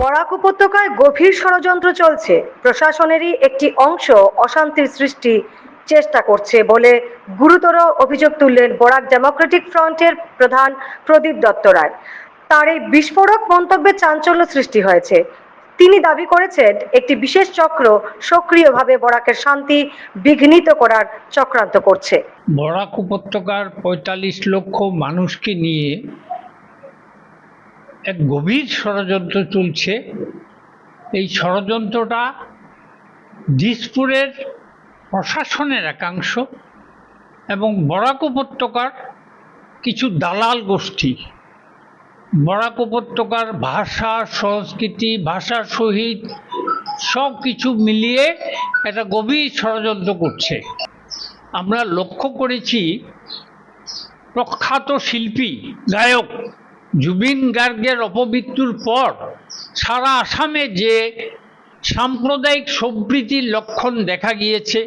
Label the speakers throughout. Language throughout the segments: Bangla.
Speaker 1: বরাক উপত্যকায় গভীর ষড়যন্ত্র চলছে। প্রশাসনেরই একটি অংশ অশান্তির সৃষ্টি চেষ্টা করছে বলে গুরুতর অভিযোগ তুললেন বরাক ডেমোক্রেটিক ফ্রন্টের প্রধান প্রদীপ দত্ত রায়। তার এই বিস্ফোরক মন্তব্যে চাঞ্চল্য সৃষ্টি হয়েছে। তিনি দাবি করেছেন, একটি বিশেষ চক্র সক্রিয়ভাবে বরাকের শান্তি বিঘ্নিত করার চক্রান্ত করছে।
Speaker 2: বরাক উপত্যকার পঁয়তাল্লিশ লক্ষ মানুষকে নিয়ে এক গভীর ষড়যন্ত্র চলছে। এই ষড়যন্ত্রটা দিসপুরের প্রশাসনের একাংশ এবং বরাক উপত্যকার কিছু দালাল গোষ্ঠী। বরাক উপত্যকার ভাষা, সংস্কৃতি, ভাষার সহিত সব কিছু মিলিয়ে একটা গভীর ষড়যন্ত্র করছে। আমরা লক্ষ্য করেছি প্রখ্যাত শিল্পী, গায়ক জুবিন গার্গের অপমৃত্যুর পর সারা আসামে যে সাম্প্রদায়িক সম্প্রীতির লক্ষণ দেখা গিয়েছে,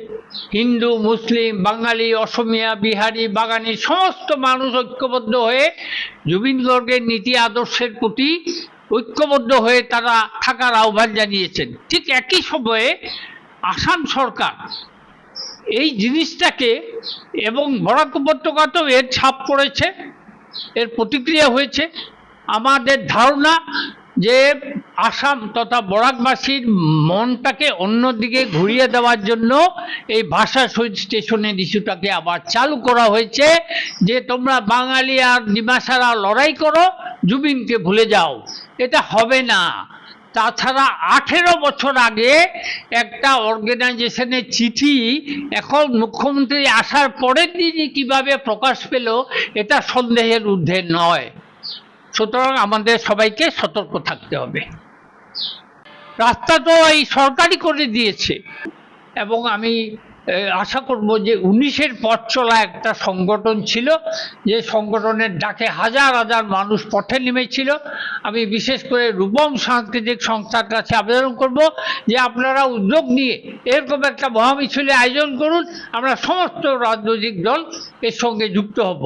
Speaker 2: হিন্দু, মুসলিম, বাঙালি, অসমিয়া, বিহারি বাগানি সমস্ত মানুষ ঐক্যবদ্ধ হয়ে জুবিন গার্গের নীতি আদর্শের প্রতি ঐক্যবদ্ধ হয়ে তারা থাকার আহ্বান জানিয়েছেন। ঠিক একই সময়ে আসাম সরকার এই জিনিসটাকে এবং বরাক উপত্যকাতেও এর ছাপ পড়েছে। এর প্রতিক্রিয়া হয়েছে। আমাদের ধারণা যে আসাম তথা বরাকবাসীর মনটাকে অন্যদিকে ঘুরিয়ে দেওয়ার জন্য এই ভাষা স্টেশনের ইস্যুটাকে আবার চালু করা হয়েছে যে তোমরা বাঙালি আর নিবাসারা লড়াই করো, জুবিনকে ভুলে যাও। এটা হবে না। তাছাড়া আঠেরো বছর আগে একটা অর্গানাইজেশনের চিঠি এখন মুখ্যমন্ত্রী আসার পরের দিনই কীভাবে প্রকাশ পেল, এটা সন্দেহের ঊর্ধ্বে নয়। সুতরাং আমাদের সবাইকে সতর্ক থাকতে হবে। রাস্তা তো এই সরকারই করে দিয়েছে। এবং আমি আশা করব যে উনিশের পথ চলা একটা সংগঠন ছিল, যে সংগঠনের ডাকে হাজার হাজার মানুষ পথে নেমেছিল। আমি বিশেষ করে রূপম সাংস্কৃতিক সংস্থার কাছে আবেদন করব যে আপনারা উদ্যোগ নিয়ে এরকম একটা মহামিছিলের আয়োজন করুন, আমরা সমস্ত রাজনৈতিক দল এর সঙ্গে যুক্ত হব।